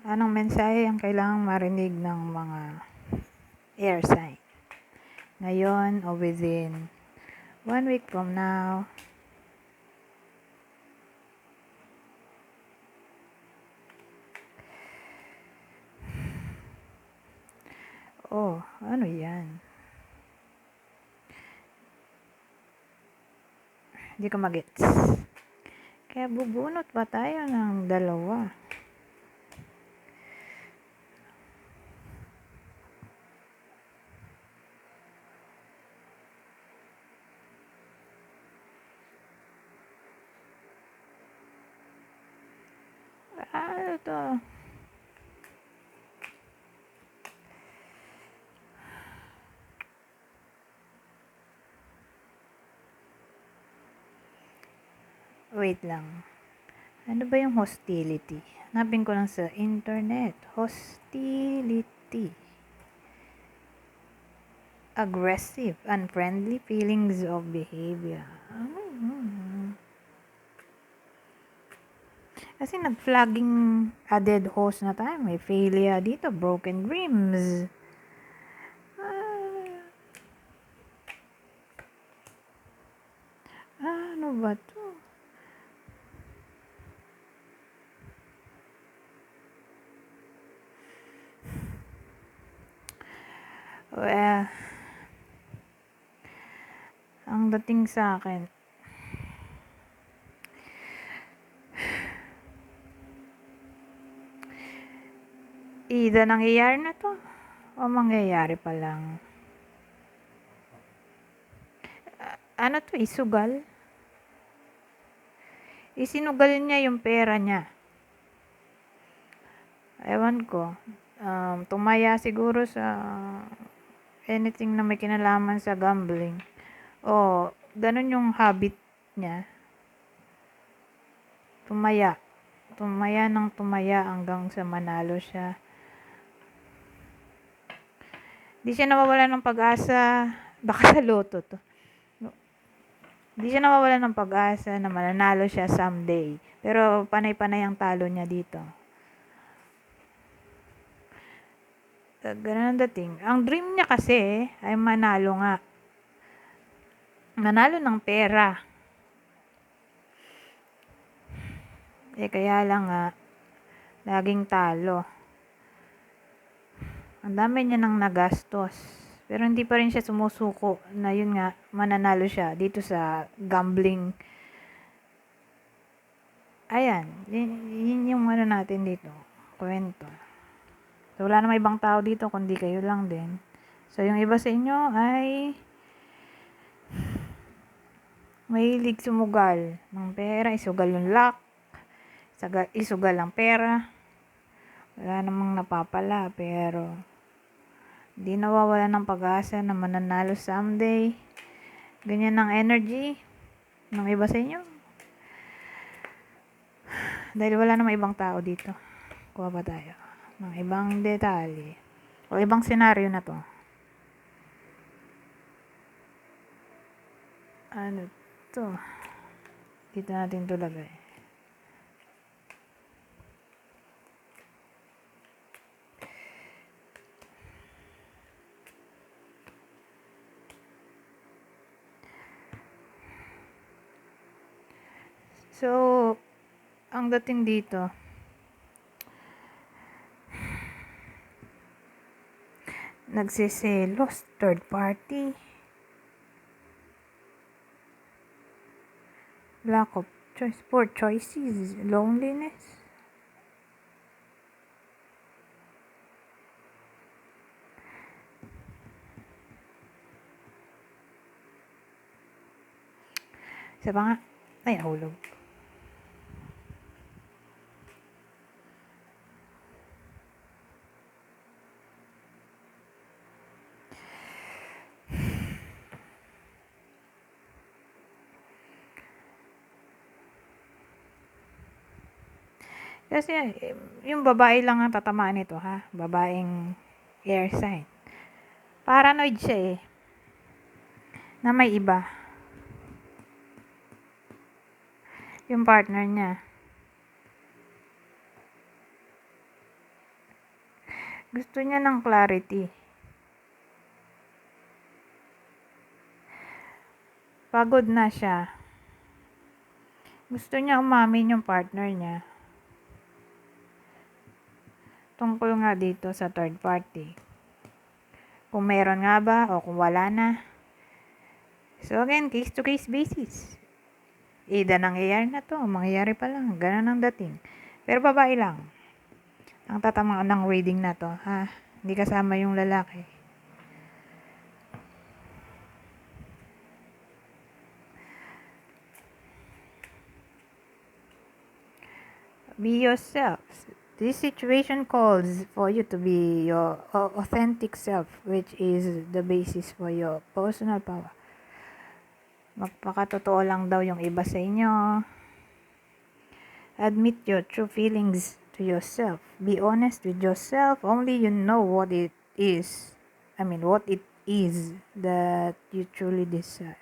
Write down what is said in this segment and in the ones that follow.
Anong mensahe ang kailangang marinig ng mga air sign? Ngayon o within one week from now. Oh, ano yan? Hindi ko magets. Kaya bubunot pa tayo ng dalawa. Ano to? Wait lang. Ano ba yung hostility? Hanapin ko lang sa internet. Hostility. Aggressive, unfriendly feelings of behavior. Hmm. Kasi nag-flagging added host na tayo. May failure dito. Broken dreams. Ah, ano ba to? Well, ang dating sa akin, either nangyayari na to o mangyayari pa lang. Ah, ano to, isugal? Isinugal niya yung pera niya. Ewan ko. Um, tumaya siguro sa anything na may kinalaman sa gambling. O, ganun yung habit niya. Tumaya. Tumaya ng tumaya hanggang sa manalo siya. Di siya nawawala ng pag-asa. Baka sa loto to. Di siya nawawala ng pag-asa na mananalo siya someday. Pero panay-panay ang talo niya dito. Uh, Ganun ang dating. Ang dream niya kasi ay manalo nga. Manalo ng pera. Eh kaya lang nga, laging talo. Ang dami niya nang nagastos. Pero hindi pa rin siya sumusuko na yun nga, mananalo siya dito sa gambling. Ayan, yun, yun yung ano natin dito, kwento. So, wala namang ibang tao dito, kundi kayo lang din. So, yung iba sa inyo ay mahilig sumugal ng pera, isugal yung luck, isugal ang pera. Wala namang napapala, pero di nawawala ng pag-asa na mananalo someday. Ganyan ang energy ng iba sa inyo. Dahil wala namang ibang tao dito. Kuha ba tayo? Ng ibang detalye. O ibang senaryo na to. Ano to? Dito natin to lagay. So, ang dating dito, nagsiselos, third party, lack of choice, poor choices, loneliness. Isa nga, ay, nahulog. Kasi yung babae lang ang tatamaan nito ha. Babaeng air sign. Paranoid siya eh. Na may iba. Yung partner niya. Gusto niya ng clarity. Pagod na siya. Gusto niya umamin yung partner niya. Tungkol nga dito sa third party. Kung meron nga ba o kung wala na. So again, case to case basis. Ida nangyayari na to, mangyayari pa lang, ganun ang dating. Pero babae lang. Ang tatama ng reading na to, ha? Hindi kasama yung lalaki. Be yourself. This situation calls for you to be your au- authentic self, which is the basis for your personal power. Magpakatotoo lang daw yung iba sa inyo. Admit your true feelings to yourself. Be honest with yourself. Only you know what it is. I mean, what it is that you truly desire.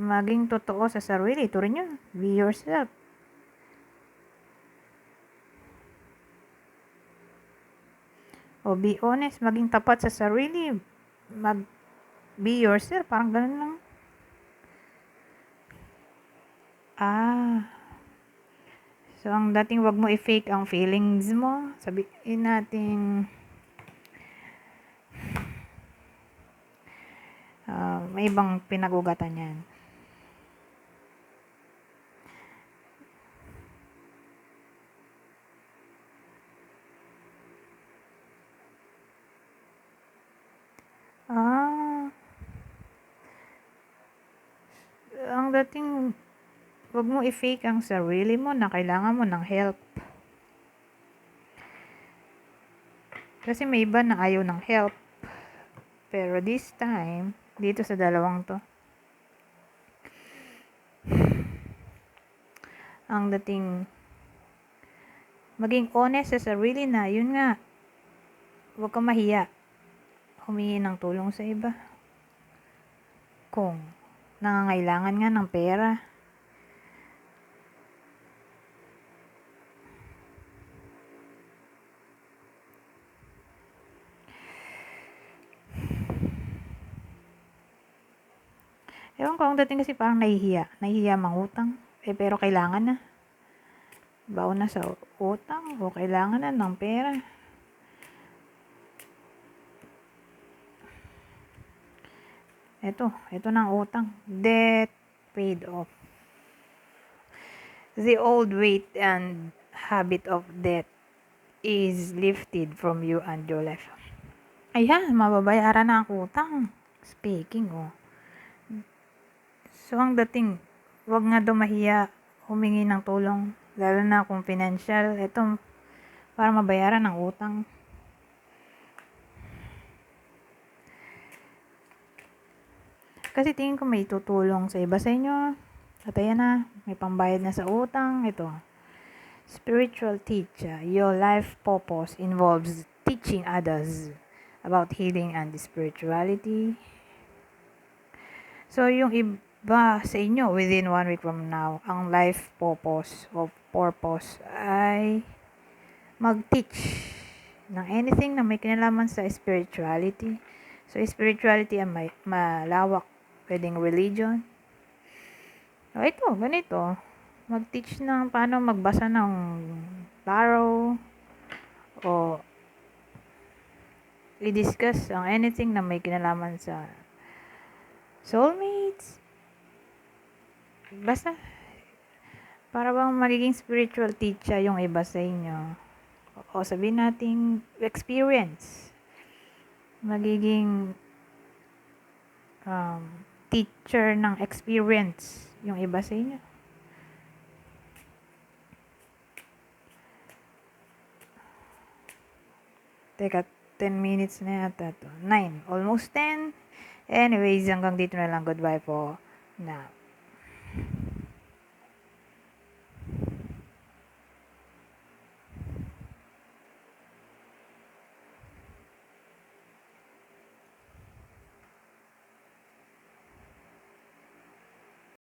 Maging totoo sa sarili. Ito rin yun. Be yourself. O be honest. Maging tapat sa sarili. Mag be yourself. Parang ganun lang. Ah. So, ang dating wag mo i-fake ang feelings mo. Sabihin natin, ah, may ibang pinag-ugatan yan. Ah. Ang dating wag mo i-fake ang sarili mo na kailangan mo ng help. Kasi may iba na ayaw ng help. Pero this time, dito sa dalawang to, ang dating maging honest sa sarili na, yun nga, huwag kang mahiya. Humingi ng tulong sa iba. Kung nangangailangan nga ng pera. Ewan ko, ang dating kasi parang nahihiya. Nahihiya mangutang. Eh, pero kailangan na. Baon na sa utang o kailangan na ng pera. Ito, ito ng utang. Debt paid off. The old weight and habit of debt is lifted from you and your life. Ayan, mababayaran na ang utang. Speaking, oh. So, ang dating, wag nga daw mahiya humingi ng tulong, lalo na kung financial, ito, para mabayaran ang utang. Kasi tingin ko may tutulong sa iba sa inyo. At ayan na, may pambayad na sa utang. Ito, spiritual teacher. Your life purpose involves teaching others about healing and spirituality. So, yung iba sa inyo, within one week from now, ang life purpose of purpose ay mag-teach ng anything na may kinalaman sa spirituality. So, spirituality ay may, malawak. Pwedeng religion. O, ito, ganito. Mag-teach ng paano magbasa ng tarot o i-discuss ang anything na may kinalaman sa soulmates. Basta, para bang magiging spiritual teacher yung iba sa inyo. O sabihin nating experience. Magiging um, teacher ng experience yung iba sa inyo. Teka, 10 minutes na yata to. 9. Almost 10. Anyways, hanggang dito na lang. Goodbye po. Now.